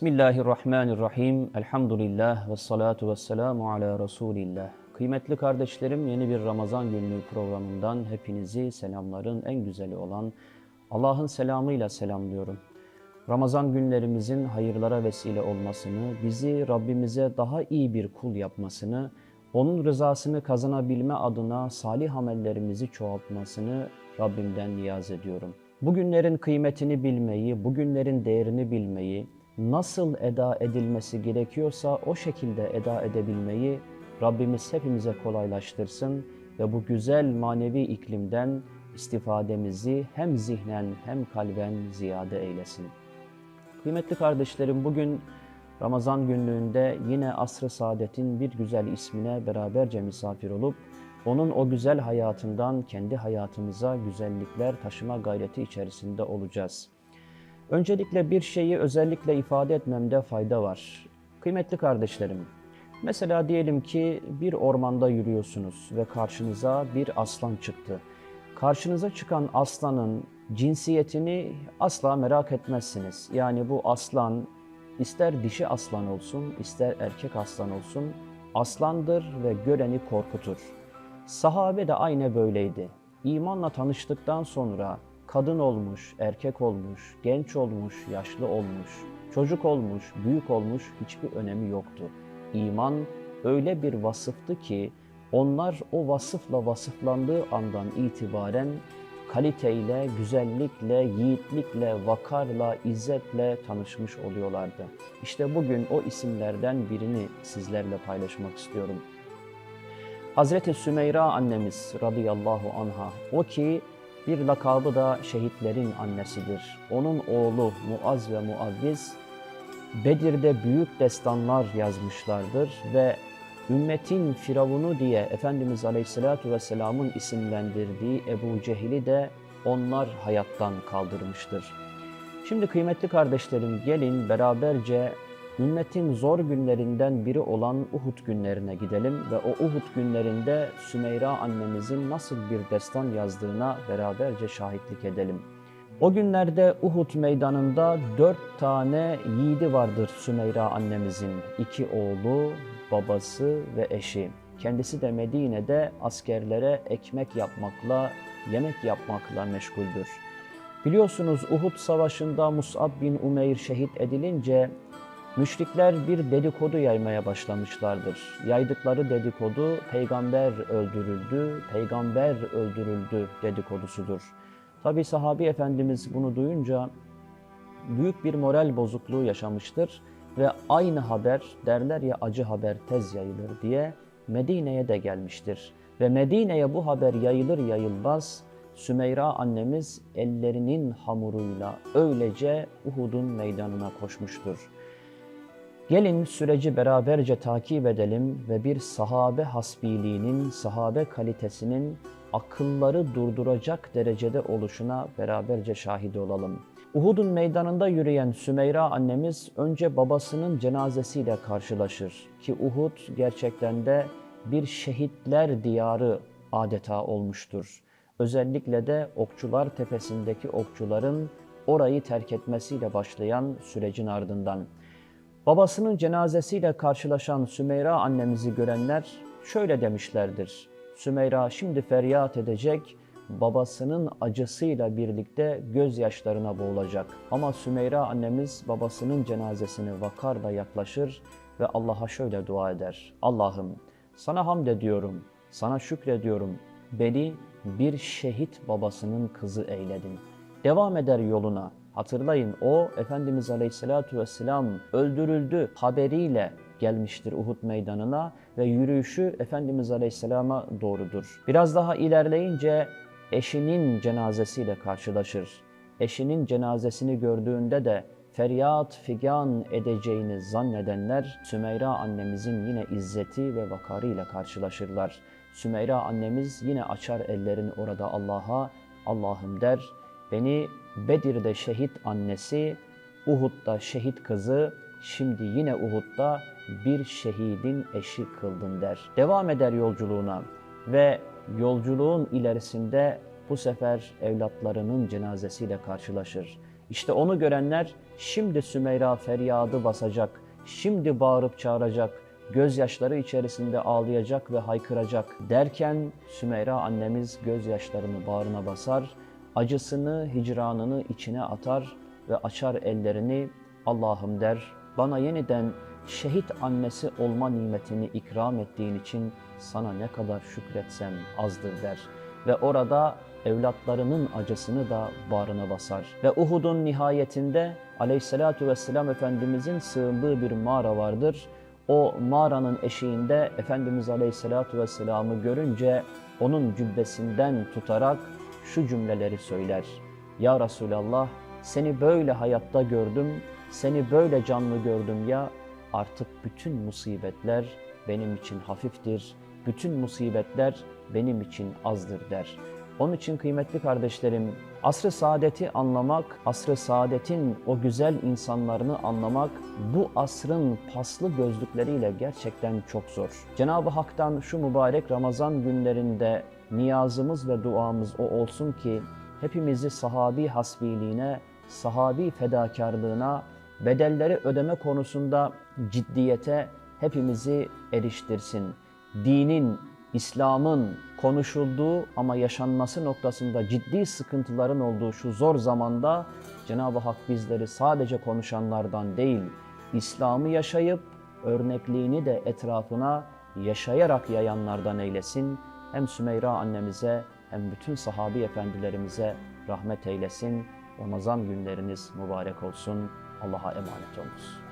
Bismillahirrahmanirrahim. Elhamdülillah ve salatu ve selamu ala Resulillah. Kıymetli kardeşlerim yeni bir Ramazan günlüğü programından hepinizi selamların en güzeli olan Allah'ın selamıyla selamlıyorum. Ramazan günlerimizin hayırlara vesile olmasını, bizi Rabbimize daha iyi bir kul yapmasını, onun rızasını kazanabilme adına salih amellerimizi çoğaltmasını Rabbimden niyaz ediyorum. Bugünlerin kıymetini bilmeyi, bugünlerin değerini bilmeyi, nasıl eda edilmesi gerekiyorsa o şekilde eda edebilmeyi Rabbimiz hepimize kolaylaştırsın ve bu güzel manevi iklimden istifademizi hem zihnen hem kalben ziyade eylesin. Kıymetli kardeşlerim bugün Ramazan günlüğünde yine Asr-ı Saadet'in bir güzel ismine beraberce misafir olup onun o güzel hayatından kendi hayatımıza güzellikler taşıma gayreti içerisinde olacağız. Öncelikle bir şeyi özellikle ifade etmemde fayda var. Kıymetli kardeşlerim, mesela diyelim ki bir ormanda yürüyorsunuz ve karşınıza bir aslan çıktı. Karşınıza çıkan aslanın cinsiyetini asla merak etmezsiniz. Yani bu aslan ister dişi aslan olsun, ister erkek aslan olsun aslandır ve göreni korkutur. Sahabe de aynı böyleydi. İmanla tanıştıktan sonra kadın olmuş, erkek olmuş, genç olmuş, yaşlı olmuş, çocuk olmuş, büyük olmuş hiçbir önemi yoktu. İman öyle bir vasıftı ki onlar o vasıfla vasıflandığı andan itibaren kaliteyle, güzellikle, yiğitlikle, vakarla, izzetle tanışmış oluyorlardı. İşte bugün o isimlerden birini sizlerle paylaşmak istiyorum. Hazreti Sümeyra annemiz radıyallahu anha o ki bir lakabı da şehitlerin annesidir. Onun oğlu Muaz ve Muavviz Bedir'de büyük destanlar yazmışlardır ve ümmetin firavunu diye Efendimiz Aleyhisselatü Vesselam'ın isimlendirdiği Ebu Cehil'i de onlar hayattan kaldırmıştır. Şimdi kıymetli kardeşlerim gelin beraberce ümmetin zor günlerinden biri olan Uhud günlerine gidelim ve o Uhud günlerinde Sümeyra annemizin nasıl bir destan yazdığına beraberce şahitlik edelim. O günlerde Uhud meydanında dört tane yiğidi vardır Sümeyra annemizin. İki oğlu, babası ve eşi. Kendisi de Medine'de askerlere ekmek yapmakla, yemek yapmakla meşguldür. Biliyorsunuz Uhud savaşında Mus'ab bin Umeyr şehit edilince Müşrikler bir dedikodu yaymaya başlamışlardır. Yaydıkları dedikodu peygamber öldürüldü, peygamber öldürüldü dedikodusudur. Tabi sahabi efendimiz bunu duyunca büyük bir moral bozukluğu yaşamıştır ve aynı haber derler ya acı haber tez yayılır diye Medine'ye de gelmiştir. Ve Medine'ye bu haber yayılır yayılmaz Sümeyra annemiz ellerinin hamuruyla öylece Uhud'un meydanına koşmuştur. Gelin süreci beraberce takip edelim ve bir sahabe hasbiliğinin, sahabe kalitesinin akılları durduracak derecede oluşuna beraberce şahit olalım. Uhud'un meydanında yürüyen Sümeyra annemiz önce babasının cenazesiyle karşılaşır ki Uhud gerçekten de bir şehitler diyarı adeta olmuştur. Özellikle de Okçular Tepesi'ndeki okçuların orayı terk etmesiyle başlayan sürecin ardından. Babasının cenazesiyle karşılaşan Sümeyra annemizi görenler şöyle demişlerdir. Sümeyra şimdi feryat edecek, babasının acısıyla birlikte gözyaşlarına boğulacak. Ama Sümeyra annemiz babasının cenazesine vakarla yaklaşır ve Allah'a şöyle dua eder. Allah'ım sana hamd ediyorum, sana şükrediyorum. Beni bir şehit babasının kızı eyledin. Devam eder yoluna. Hatırlayın o Efendimiz Aleyhisselatü Vesselam öldürüldü haberiyle gelmiştir Uhud meydanına ve yürüyüşü Efendimiz Aleyhisselam'a doğrudur. Biraz daha ilerleyince eşinin cenazesiyle karşılaşır. Eşinin cenazesini gördüğünde de feryat figan edeceğini zannedenler Sümeyra annemizin yine izzeti ve vakarıyla karşılaşırlar. Sümeyra annemiz yine açar ellerini orada Allah'a, Allah'ım der, beni Bedir'de şehit annesi, Uhud'da şehit kızı, şimdi yine Uhud'da bir şehidin eşi kıldın der. Devam eder yolculuğuna ve yolculuğun ilerisinde bu sefer evlatlarının cenazesiyle karşılaşır. İşte onu görenler şimdi Sümeyra feryadı basacak, şimdi bağırıp çağıracak, gözyaşları içerisinde ağlayacak ve haykıracak derken Sümeyra annemiz gözyaşlarını bağrına basar, acısını, hicranını içine atar ve açar ellerini Allah'ım der, bana yeniden şehit annesi olma nimetini ikram ettiğin için sana ne kadar şükretsem azdır der. Ve orada evlatlarının acısını da bağrına basar. Ve Uhud'un nihayetinde aleyhissalatu vesselam Efendimizin sığındığı bir mağara vardır. O mağaranın eşiğinde Efendimiz Aleyhisselatü Vesselam'ı görünce onun cübbesinden tutarak şu cümleleri söyler. Ya Resulallah seni böyle hayatta gördüm, seni böyle canlı gördüm ya artık bütün musibetler benim için hafiftir, bütün musibetler benim için azdır der. Onun için kıymetli kardeşlerim, asr-ı saadeti anlamak, asr-ı saadetin o güzel insanlarını anlamak bu asrın paslı gözlükleriyle gerçekten çok zor. Cenab-ı Hak'tan şu mübarek Ramazan günlerinde niyazımız ve duamız o olsun ki hepimizi sahabi hasbiliğine, sahabi fedakarlığına, bedelleri ödeme konusunda ciddiyete hepimizi eriştirsin. Dinin, İslam'ın konuşulduğu ama yaşanması noktasında ciddi sıkıntıların olduğu şu zor zamanda Cenab-ı Hak bizleri sadece konuşanlardan değil, İslam'ı yaşayıp örnekliğini de etrafına yaşayarak yayanlardan eylesin. Hem Sümeyra annemize hem bütün sahabi efendilerimize rahmet eylesin. Ramazan günleriniz mübarek olsun. Allah'a emanet olunuz.